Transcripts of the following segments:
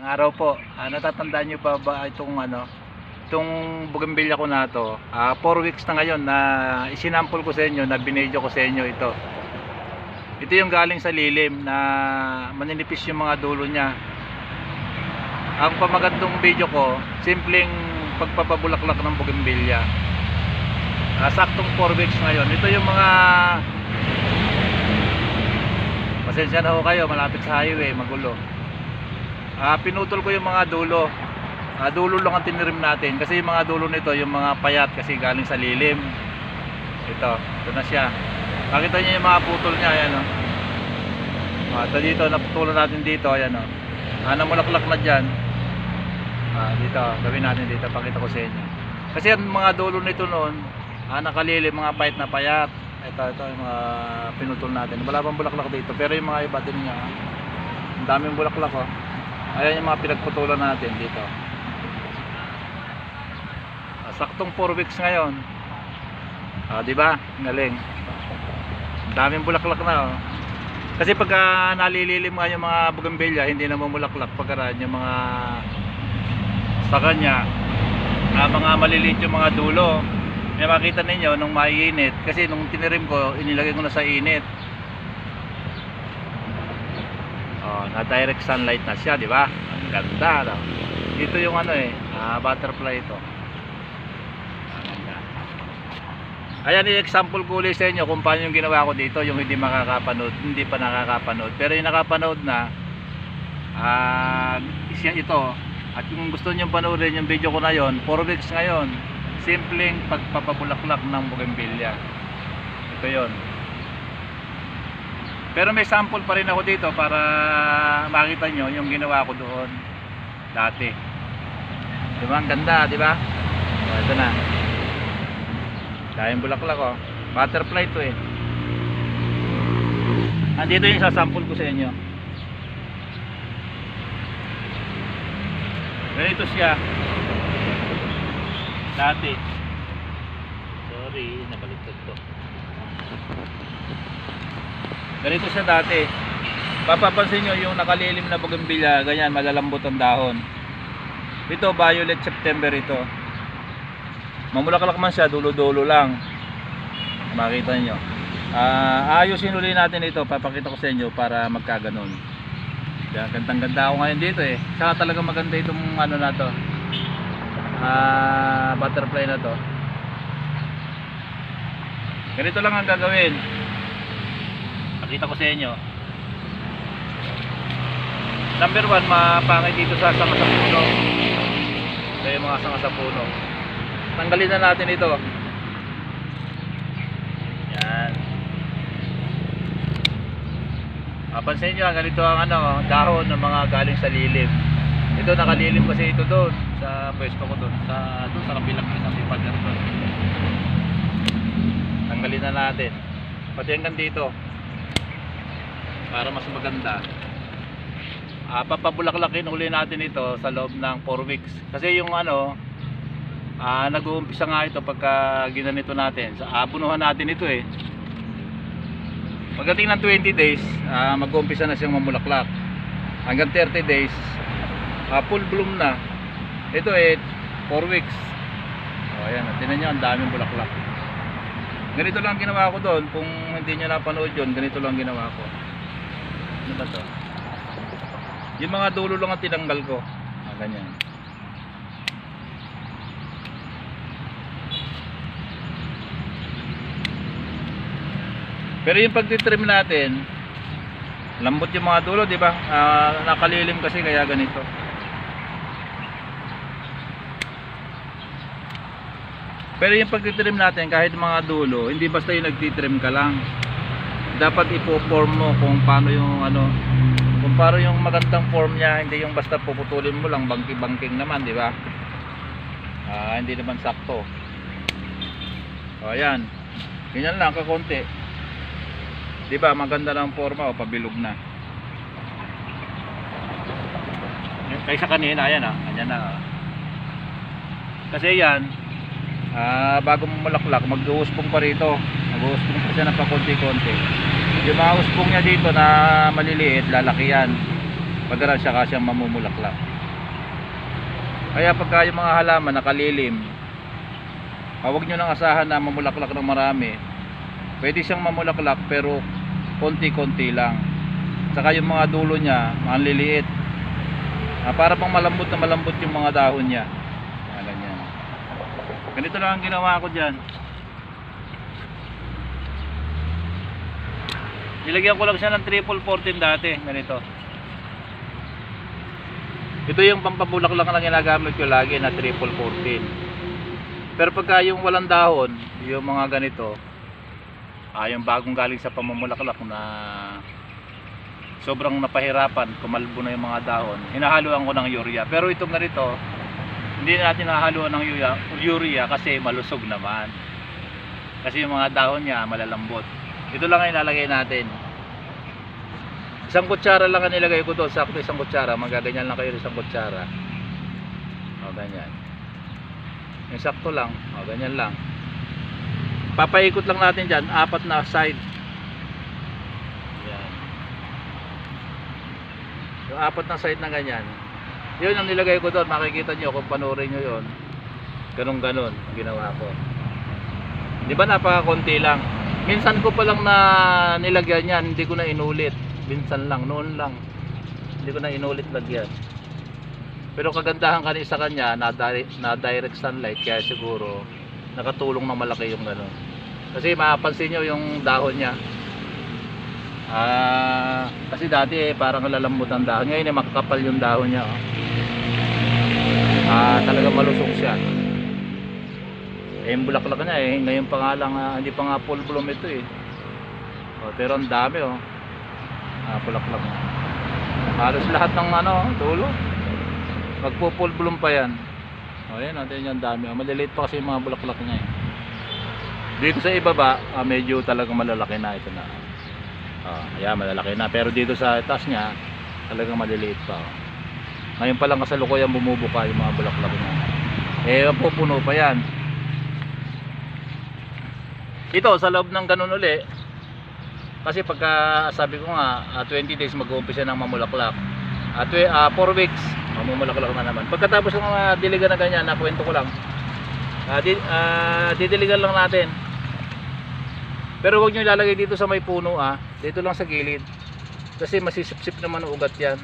Ang araw po, ah, natatandaan niyo pa ba itong ano, itong bougainvillea ko na to, 4 weeks na ngayon na isinample ko sa inyo, na binidyo ko sa inyo ito. Ito yung galing sa lilim na maninipis yung mga dulo niya. Ang pamagandong video ko, simpleng pagpapabulaklak ng bougainvillea. Ah, saktong 4 weeks ngayon. Ito yung mga Pasensya na ho kayo, malapit sa highway, magulo. Ah, pinutol ko yung mga dulo. Ah, dulo lang ang tinirim natin kasi yung mga dulo nito, yung mga payat kasi galing sa lilim. Ito, ito na siya. Nakita niyo yung mga putol niya, ayan oh. Ah, ito dito, naputulan natin dito, ayan oh. Ah, namulaklak na diyan. Ah, dito, gawin natin dito, pakita ko sa inyo. Kasi ang mga dulo nito noon, ah, nakalilim, mga payat na payat. Ito, ito yung mga pinutol natin. Wala pang bulaklak dito, pero yung mga iba din niya, ang daming bulaklak oh. Ayan yung mga pinagputulan natin dito. Ah, saktong 4 weeks ngayon. Ah, di ba? Galing. Daming bulaklak na oh. Kasi pagka nalililim nga yung mga bougainvillea, hindi na mamulaklak pagkaraan yung mga sa kanya, ah, mga maliliit yung mga dulo. May makita ninyo nung maiinit kasi nung tinirim ko, inilagay ko na sa init. Oh, na direct sunlight na siya, di ba? Ang ganda, no? Dito yung ano eh, ah, butterfly ito. Ayan yung example ko ulit sa inyo kung paano yung ginawa ko dito, yung hindi makakapanood, hindi pa nakakapanood. Pero yung nakapanood na, ah, siya ito. At kung gusto niyo panoorin yung video ko na yon, 4 weeks ngayon, simpleng pagpapabulaklak ng bougainvillea. Ito yon. Pero may sample pa rin ako dito para makita nyo yung ginawa ko doon dati. Di ba? Ang ganda, di ba? O, ito na. Dahil bulaklak oh. Butterfly to eh. Andito yung sasample ko sa inyo. Ganito siya. Dati. Sorry, nabaliktad to. Ganito siya dati. Papapansin nyo yung nakalilim na bougainvillea, ganyan, malalambot ang dahon. Ito, violet September ito. Mamulaklak man siya, dulo-dulo lang. Makita nyo. Ah, ayusin uli natin ito, papakita ko sa inyo para magkaganon. Yan, gandang-ganda ako ngayon dito eh. Saka talaga maganda itong ano na to. Ah, butterfly na to. Ganito lang ang gagawin. Pakita ko sa inyo. Number one, mapangit dito sa sanga sa puno. Ito yung mga sanga sa puno. Tanggalin na natin ito. Yan. Mapansin nyo, ganito ang ano, dahon ng mga galing sa lilim. Ito nakalilim kasi ito doon sa pwesto ko doon sa doon sa kabilang isang ipader doon. Tanggalin na natin. Pati hanggang dito. Para mas maganda. Ah, papabulaklakin uli natin ito sa loob ng 4 weeks. Kasi yung ano, ah, nag-uumpisa nga ito pagka ginanito natin. Sa abunuhan natin ito eh. Pagdating ng 20 days, ah, mag-uumpisa na siyang mamulaklak. Hanggang 30 days, ah, full bloom na. Ito eh, 4 weeks. O ayan, tinan nyo, ang daming bulaklak. Ganito lang ginawa ko doon. Kung hindi nyo napanood yun, ganito lang ginawa ko. Ano ba to? Yung mga dulo lang ang tinanggal ko. Ah, ganyan. Pero yung pagtitrim natin, lambot yung mga dulo, di ba? Ah, nakalilim kasi kaya ganito. Pero yung pagtitrim natin, kahit mga dulo, hindi basta yung nagtitrim ka lang. Dapat ipo-form mo kung paano yung ano, kung paano yung magandang form niya, hindi yung basta puputulin mo lang bangki-bangking naman, di ba? Ah, hindi naman sakto. O ayan. Ganyan lang kakonti. Di ba? Maganda ng forma o pabilog na. Kaysa kanina, ayan ah. Ayan na. ah. Kasi yan, ah, bago mo malaklak, mag-uuspong pa rito. Mag-uuspong pa siya ng pakunti-kunti. Yung mga uspong niya dito na maliliit, lalaki yan. Pagkaral siya kasyang mamumulaklak. Kaya pagka yung mga halaman nakalilim, ah, huwag nyo nang asahan na mamulaklak ng marami. Pwede siyang mamulaklak pero konti-konti lang. Saka yung mga dulo niya, ang liliit. Ah, para pang malambot na malambot yung mga dahon niya. Ganito lang ang ginawa ko dyan. Nilagyan ko lang siya ng triple 14 dati, ganito. Ito yung pampabulaklak na ginagamit ko lagi na triple 14. Pero pagka yung walang dahon, yung mga ganito, ah, yung bagong galing sa pamamulaklak na sobrang napahirapan, kumalbo na yung mga dahon, hinahaluan ko ng urea. Pero itong ganito, hindi natin nahaluan ng urea, urea kasi malusog naman. Kasi yung mga dahon niya malalambot. Ito lang ang ilalagay natin. Isang kutsara lang ang nilagay ko doon, sakto isang kutsara, magaganyan lang kayo isang kutsara. O, ganyan. Yung sakto lang, o, ganyan lang. Papaikot lang natin dyan, apat na side. Yan. Yung apat na side na ganyan. Yun ang nilagay ko doon, makikita nyo kung panoorin nyo yun. Ganun ganon ang ginawa ko. Di ba napakakunti lang. Minsan ko pa lang na nilagyan yan, hindi ko na inulit. Minsan lang, noon lang. Hindi ko na inulit lagyan. Pero kagandahan kanina sa kanya, na, direct, na direct sunlight, kaya siguro nakatulong ng malaki yung gano'n. Kasi mapapansin nyo yung dahon niya. Ah, kasi dati eh, parang lalambot ang dahon. Ngayon eh, makakapal yung dahon niya. Oh. Ah, talaga malusog siya. Eh, yung bulaklak niya eh, ngayon pa nga lang, ah, hindi pa nga full bloom ito eh. Oh, pero ang dami oh. Ah, bulaklak. Halos lahat ng ano, dulo. Magpo full bloom pa yan. Oh, yan natin yung dami. Oh, maliliit pa kasi yung mga bulaklak niya eh. Dito sa ibaba, ah, medyo talagang malalaki na ito na. Oh, ayan, malalaki na. Pero dito sa taas niya, talagang maliliit pa. Ngayon pa lang kasalukuyan bumubuka yung mga bulaklak niya. Eh, pupuno pa yan. Ito, sa loob ng ganun uli, kasi pagka sabi ko nga, ah, 20 days mag-uumpisa ng mamulaklak. At 4 weeks, mamumulaklak na naman. Pagkatapos ng mga diligan na ganyan, nakwento ko lang. Ah, di, ah, didiligan lang natin. Pero huwag nyo ilalagay dito sa may puno ah. Dito lang sa gilid. Kasi masisipsip naman ang ugat yan.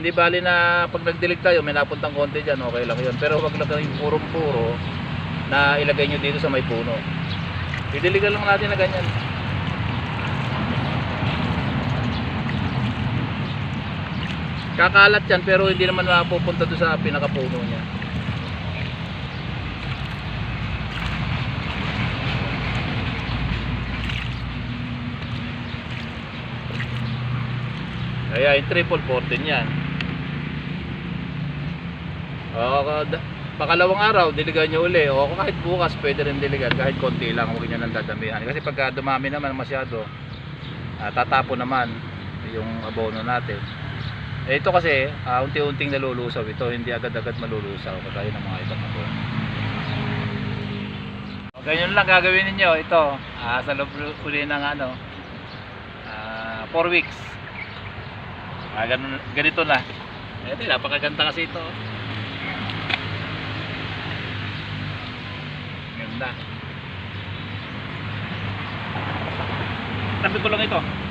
Hindi bali na pag nagdilig tayo, may napuntang konti dyan, okay lang yun. Pero huwag lang yung purong-puro na ilagay nyo dito sa may puno. Didiligan lang natin na ganyan. Kakalat yan pero hindi naman mapupunta doon sa pinakapuno niya. Kaya yung triple 14 yan. O, pakalawang araw, diligan nyo uli. O kahit bukas, pwede rin diligan. Kahit konti lang, huwag nyo nang dadamihan. Kasi pagka dumami naman masyado, ah, tatapo naman yung abono natin. Eh, ito kasi, ah, unti-unting nalulusaw ito. Hindi agad-agad malulusaw. Kagaya ng mga ibang abono. O, ganyan lang gagawin ninyo. Ito, ah, sa loob uli ng ano, 4 weeks. Ah, ganun, ganito na. Ito, napakaganda kasi ito. Ganda. Tabi ko lang ito.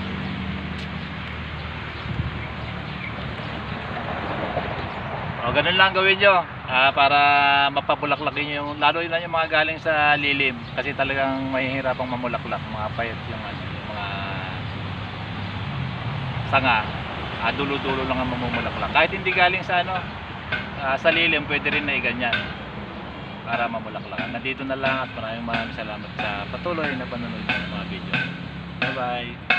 O, ganun lang gawin nyo. Ah, para mapabulaklakin yung, lalo na yung mga galing sa lilim. Kasi talagang mahihirapang mamulaklak. Mga payat yung, ano, yung mga sanga. Ah, dulo-dulo lang ang mamumulaklak. Kahit hindi galing sa ano, ah, sa lilim, pwede rin na iganyan para mamulaklakan. Nandito na lang at maraming maraming salamat sa patuloy na panonood ng mga video. Bye bye!